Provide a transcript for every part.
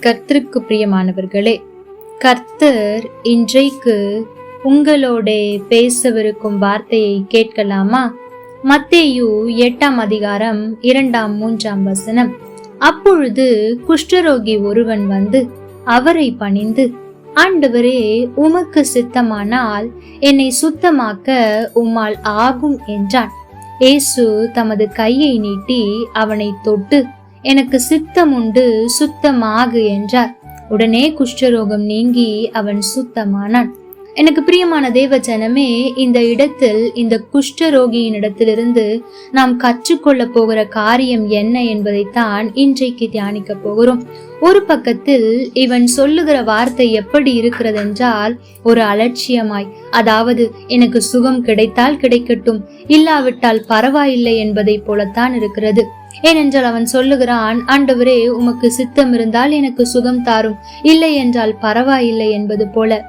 கர்த்தருக்கு பிரியமானவர்களே கர்த்தர் இன்றைக்கு உங்களோட பேசவிருக்கும் வார்த்தையை கேட்கலாமா? மத்தேயு எட்டாம் அதிகாரம் இரண்டாம் மூன்றாம் வசனம். அப்பொழுது குஷ்டரோகி ஒருவன் வந்து அவரை பணிந்து ஆண்டவரே உமக்கு சித்தமானால் என்னை சுத்தமாக்க உம்மால் ஆகும் என்றான். ஏசு தமது கையை நீட்டி அவனை தொட்டு எனக்கு சித்தம் உண்டு சுத்தமாகு என்றார். உடனே குஷ்டரோகம் நீங்கி அவன் சுத்தமானான். எனக்கு பிரியமான தேவ ஜனமே இந்த இடத்தில் இந்த குஷ்டரோகியின் இடத்திலிருந்து நாம் கற்றுக்கொள்ள போகிற காரியம் என்ன என்பதைத்தான் இன்றைக்கு தியானிக்க போகிறோம். ஒரு பக்கத்தில் இவன் சொல்லுகிற வார்த்தை எப்படி இருக்கிறது என்றால் ஒரு அலட்சியமாய் அதாவது எனக்கு சுகம் கிடைத்தால் கிடைக்கட்டும் இல்லாவிட்டால் பரவாயில்லை என்பதை போலத்தான் இருக்கிறது. ஏனென்றால் அவன் சொல்லுகிறான் ஆண்டவரே உமக்கு சித்தம் இருந்தால் எனக்கு சுகம் தாரும். இல்லை என்றால் பரவாயில்லை என்பது போல.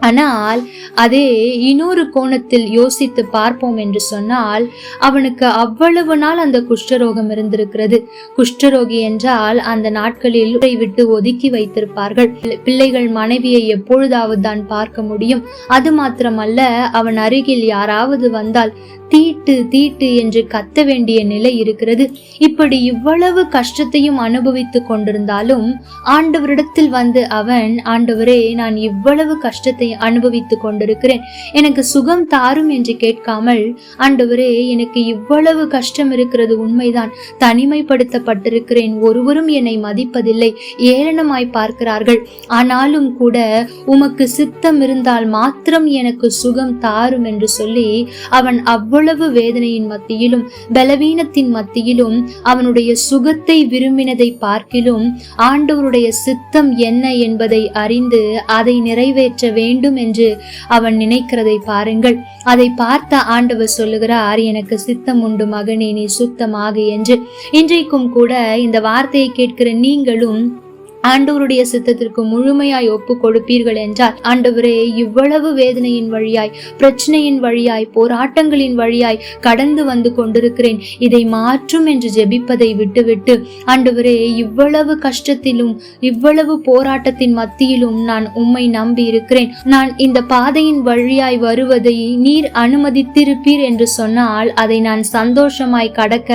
ஆனால் அதே இன்னொரு கோணத்தில் யோசித்து பார்ப்போம் என்று சொன்னால் அவனுக்கு அவ்வளவு நாள் அந்த குஷ்டரோகம் இருந்திருக்கிறது. குஷ்டரோகி என்றால் அந்த நாட்களில் விட்டு ஒதுக்கி வைத்திருப்பார்கள். பிள்ளைகள் மனைவியை எப்பொழுதாவது தான் பார்க்க முடியும். அது மாத்திரமல்ல அவன் அருகில் யாராவது வந்தால் தீட்டு தீட்டு என்று கத்த வேண்டிய நிலை இருக்கிறது. இப்படி இவ்வளவு கஷ்டத்தையும் அனுபவித்துக் கொண்டிருந்தாலும் ஆண்டவரிடத்தில் வந்து அவன் ஆண்டவரே நான் இவ்வளவு கஷ்டத்தை அனுபவித்துக் கொண்டிருக்கிறேன். எனக்கு சுகம் தாரும் என்று கேட்காமல் ஆண்டவரே எனக்கு இவ்வளவு கஷ்டம் இருக்கிறது உண்மைதான். தனிமைப்படுத்தப்பட்டிருக்கிறேன். ஒருவரும் என்னை மதிப்பதில்லை. ஏளனமாய் பார்க்கிறார்கள். ஆனாலும் கூட உமக்கு சித்தம் இருந்தால் மாத்திரம் எனக்கு சுகம் தாரும் என்று சொல்லி அவன் அவ்வளவு வேதனையின் மத்தியிலும் பலவீனத்தின் மத்தியிலும் அவனுடைய சுகத்தை விரும்பினதை பார்க்கிலும் ஆண்டவருடைய சித்தம் என்ன என்பதை அறிந்து அதை நிறைவேற்ற வேண்டும் என்று அவன் நினைக்கிறதை பாருங்கள். அதை பார்த்த ஆண்டவர் சொல்லுகிறார் எனக்கு சித்தம் உண்டு மகனே நீ சுத்தமாக என்று. இன்றைக்கும் கூட இந்த வார்த்தையை கேட்கிற நீங்களும் ஆண்டவருடைய சித்தத்திற்கு முழுமையாய் ஒப்பு கொடுப்பீர்கள் என்றால் ஆண்டவரே இவ்வளவு வேதனையின் வழியாய் பிரச்சனையின் வழியாய் போராட்டங்களின் வழியாய் கடந்து வந்து கொண்டிருக்கிறேன். இதை மாற்றும் என்று ஜெபிப்பதை விட்டுவிட்டு ஆண்டவரே இவ்வளவு கஷ்டத்திலும் இவ்வளவு போராட்டத்தின் மத்தியிலும் நான் உம்மை நம்பி இருக்கிறேன் நான் இந்த பாதையின் வழியாய் வருவதை நீர் அனுமதித்திருப்பீர் என்று சொன்னால் அதை நான் சந்தோஷமாய் கடக்க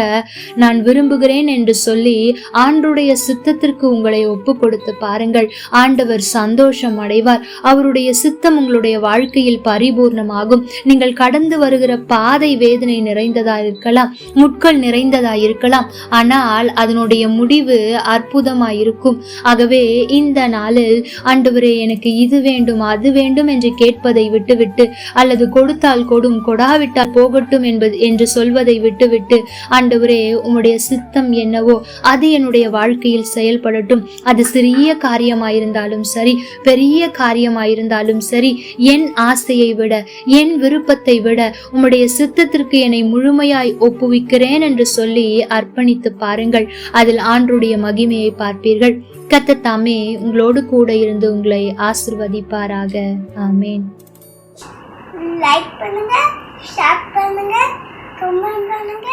நான் விரும்புகிறேன் என்று சொல்லி ஆண்டுடைய சித்தத்திற்கு உங்களை ஒப்பு கொடுத்து பாருங்கள். ஆண்டவர் சந்தோஷம் அடைவார். அவருடைய சித்தம் உங்களுடைய வாழ்க்கையில் பரிபூர்ணமாகும். நீங்கள் கடந்து வருகிற பாதை வேதனை நிறைந்ததா இருக்கலாம் முட்கள் நிறைந்ததா இருக்கலாம் ஆனால் அதனுடைய முடிவு அற்புதமாய் இருக்கும் ஆகவே இந்த நாளில் ஆண்டவரே எனக்கு இது வேண்டும் அது வேண்டும் என்று கேட்பதை விட்டுவிட்டு அல்லது கொடுத்தால் கொடும் கொடாவிட்டால் போகட்டும் என்பது என்று சொல்வதை விட்டுவிட்டு ஆண்டவரே உம்முடைய சித்தம் என்னவோ அது என்னுடைய வாழ்க்கையில் செயல்படட்டும். அது சிறிய காரியமாயிருந்தாலும் சரி பெரிய காரியமாயிருந்தாலும் சரி என் ஆசையை விட என் விருப்பத்தை விட உம்முடைய சித்தத்திற்கு என்னை முழுமையாய் ஒப்புவிக்கிறேன் என்று சொல்லி அர்ப்பணித்து பாருங்கள். அதில் ஆண்டுடைய மகிமையை பார்ப்பீர்கள். கத்த தாமே உங்களோடு கூட இருந்து உங்களை ஆசிர்வதிப்பாராக. ஆமேன். லைக் பண்ணுங்க ஷேர் பண்ணுங்க கமெண்ட் பண்ணுங்க.